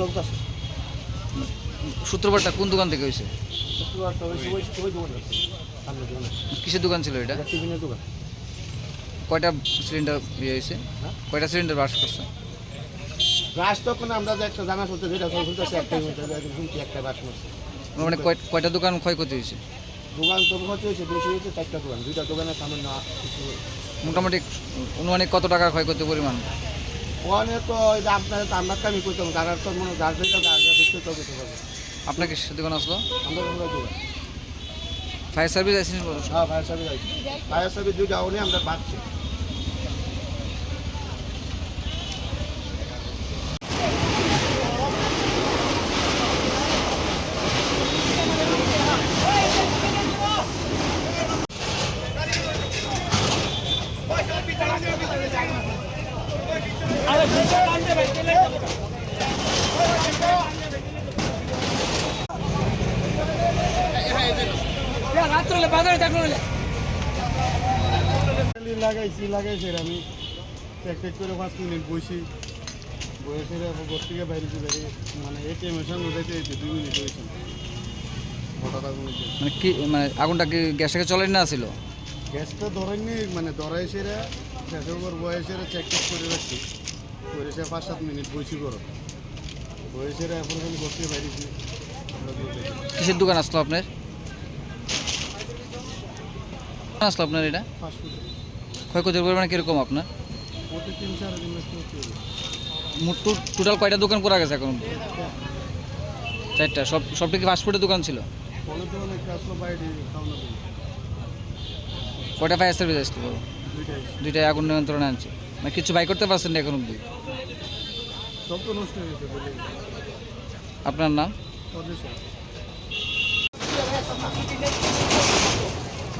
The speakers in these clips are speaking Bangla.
চলতেছে সূত্রপাতটা কোন দোকান থেকে হয়েছে? কিসের দোকান ছিল এটা? এটা টিফিনের দোকান। কয়টা সিলিন্ডার ইয়ে হয়েছে? হ্যাঁ? কয়টা সিলিন্ডার বাস করছে? তখন আমরা একটা জানা যেটা একটাই একটা বাস মারছে। মানে কয়টা দোকান ক্ষয়ক্ষতি হয়েছে? দোকান তো হয়েছে বেশি হয়েছে চারটা দোকান। দুইটা দোকানের মোটামুটি অনুমানিক কত টাকার ক্ষয়ক্ষতি পরিমাণ? ওখানে তো যে আপনার তো আমরা কামি করতাম গাড়ার তো মনে গাড় যেটা গাড় দেখতে তো কিছু পাবে আপনাকে দোকান আসলো? আমরা কোনো দোকান ফায়ার সার্ভিস আইসি হ্যাঁ ফায়ার সার্ভিস আছে ফায়ার সার্ভিস দুইটা ওনে আমরা পাচ্ছি লাগাইছি লাগাইছি আমি। চেক টেক করে পাঁচ মিনিট বসি বসে ঘর থেকে বাইরে বাইরে মানে এটিএমের সঙ্গে যেতে যেতে দুই মিনিট হয়েছে। হঠাৎ আগুন মানে কি মানে আগুনটা কি গ্যাসটাকে চলেন না ছিল? গ্যাসটা ধরেননি মানে ধরাই সেরে গ্যাসের উপর বয়সের চেক টেক করে রাখছি। করে সে পাঁচ সাত মিনিট বসি করো বয়সের এখন আমি ঘর থেকে বাইরেছি। কিসের দোকান আসলো আপনার দোকান আসলো আপনার এটা? ক্ষয়ক্ষতির পরিমাণ কীরকম আপনার? হচ্ছে টোটাল কয়টা দোকান করা গেছে এখন? চারটা। সব সবটা কি ফাস্টফুডের দোকান ছিল? কয়টা ফায়ার সার্ভিস আসছিল দুইটাই দুইটাই আগুন নিয়ন্ত্রণে আনছে। মানে কিছু বাই করতে পারছেন না এখন অব্দি আপনার নাম পজিশন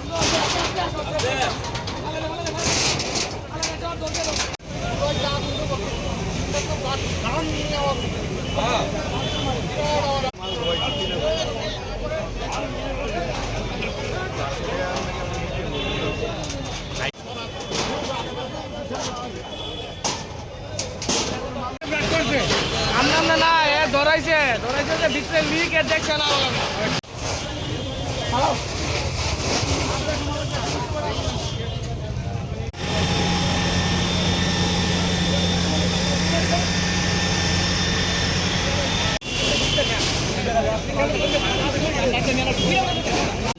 আমরা না না এ ধরাইছে ধরাইছে যে ভিতরে লিক দেখছে না।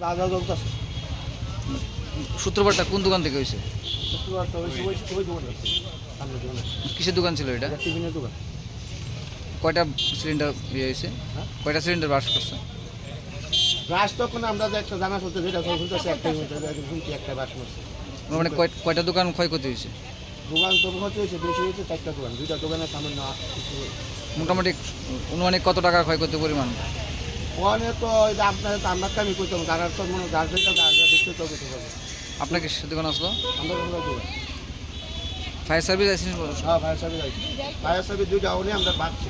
রাজা চলতেছে সূত্রপাতটা কোন দোকান থেকে হয়েছে? কিসের দোকান ছিল এটা? টিফিনের দোকান। কয়টা সিলিন্ডার ইয়ে হয়েছে? হ্যাঁ? কয়টা সিলিন্ডার বাস করছে? তখন আমরা যে একটা জানা চলতে যেটা চলতেছে একটাই হচ্ছে একটা বাস মারছে মানে কয়টা দোকান ক্ষয়ক্ষতি হয়েছে? দোকান তো হচ্ছে হয়েছে বেশি হয়েছে চারটা দোকান। দুইটা দোকানের মোটামুটি অনুমানিক কত টাকার ক্ষয়ক্ষতি পরিমাণ? ওখানে তো যে আপনার আমরা কামি করতাম গাড়ার তো মনে গাড় তো গাড় দেখতে তো কিছু পাবে আপনাকে দোকান আসলো? আমরা কোনো দোকান ফায়ার সার্ভিস আইসি হ্যাঁ ফায়ার সার্ভিস আছে ফায়ার সার্ভিস দুইটা ওনে আমরা পাচ্ছি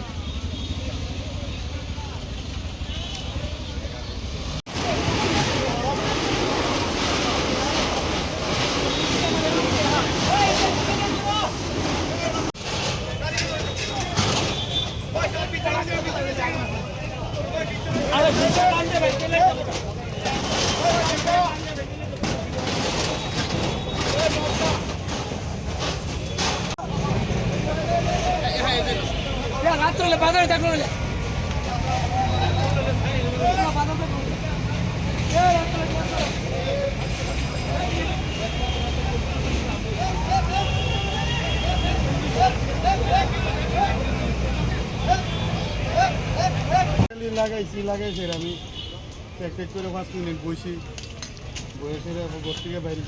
রাত্রে বাজারে থাকল লাগাইছি লাগাইছি আমি। চেক টেক করে পাঁচ মিনিট বসি বসে ঘর থেকে বাইরে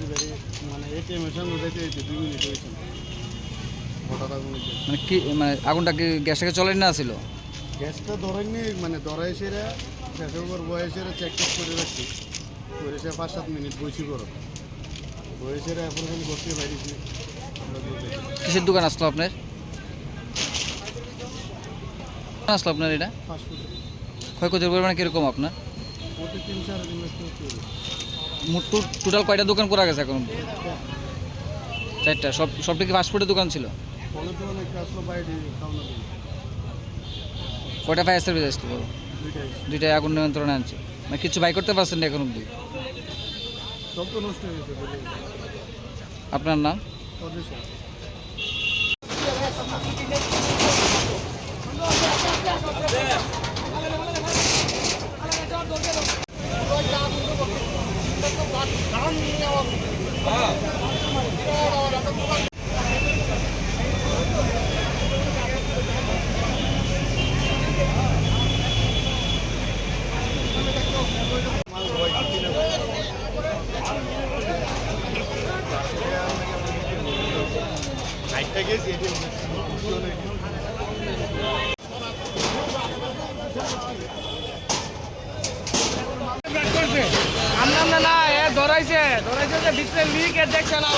মানে এটিএমের সঙ্গে যেতে দুই মিনিট হয়েছে হঠাৎ আগুন উঠে। মানে কি মানে আগুনটা কি গ্যাসটাকে চলেন না ছিল? গ্যাসটা ধরেননি মানে ধরাই সেরে গ্যাসের উপর বয়সের চেক টেক করে রাখছি। করে সে পাঁচ সাত মিনিট বসি করো বয়সের এখন আমি থেকে বাইরেছি। আমরা কিসের দোকান আসলো আপনার? দোকান আসলো আপনার এটা? ফাস্ট ফুড ক্ষয়ক্ষতির পরিমাণ কীরকম আপনার? ওটা তিন চার দিন টোটাল কয়টা দোকান করা গেছে এখন? চারটা। সব সবটা কি ফাস্টফুডের দোকান ছিল? কয়টা ফায়ার সার্ভিস আসতে পারো? দুইটাই দুইটাই আগুন নিয়ন্ত্রণে আনছে। মানে কিছু বাই করতে পারছেন না এখন অব্দি সব তো নষ্ট হয়ে গেছে আপনার নাম? আমরা আমরা না এ ধরাইছে ধরাইছে যে ভিতরে লিক এ দেখছে না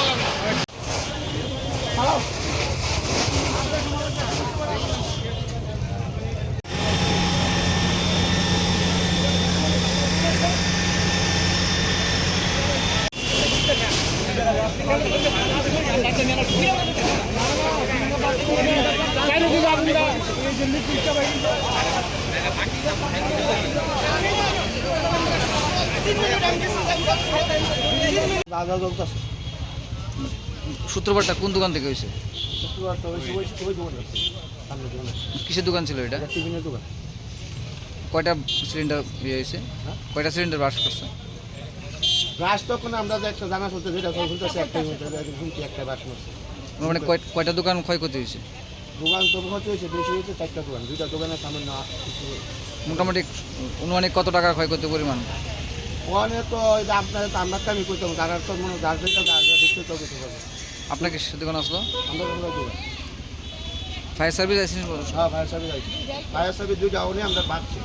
রাজা চলতেছে সূত্রপাতটা কোন দোকান থেকে হয়েছে? কিসের দোকান ছিল এটা? দোকান। কয়টা সিলিন্ডার ইয়ে হয়েছে? হ্যাঁ? কয়টা সিলিন্ডার বাস করছে? রাস তখন আমরা যে একটা জানা যেটা শুনছি একটা বাস মারছে মানে কয়- কয়টা দোকান ক্ষয়ক্ষতি হয়েছে? দোকান তো হয়েছে বেশি হয়েছে চারটা দোকান দুইটা দোকানের সামনে না মোটামুটি অনুমানিক কত টাকা ক্ষয়ক্ষতি পরিমাণ? ওখানে তো আপনার তো আমরা তো আমি করতাম যার তো মনে গাছ যার গাছ তো করতে হবে আপনার কিসের দোকান আসলো? আমরা দোকান ফায়ার সার্ভিস আছে হ্যাঁ ফায়ার সার্ভিস আইসেন ফায়ার সার্ভিস দুইটা উনি আমরা পাচ্ছি।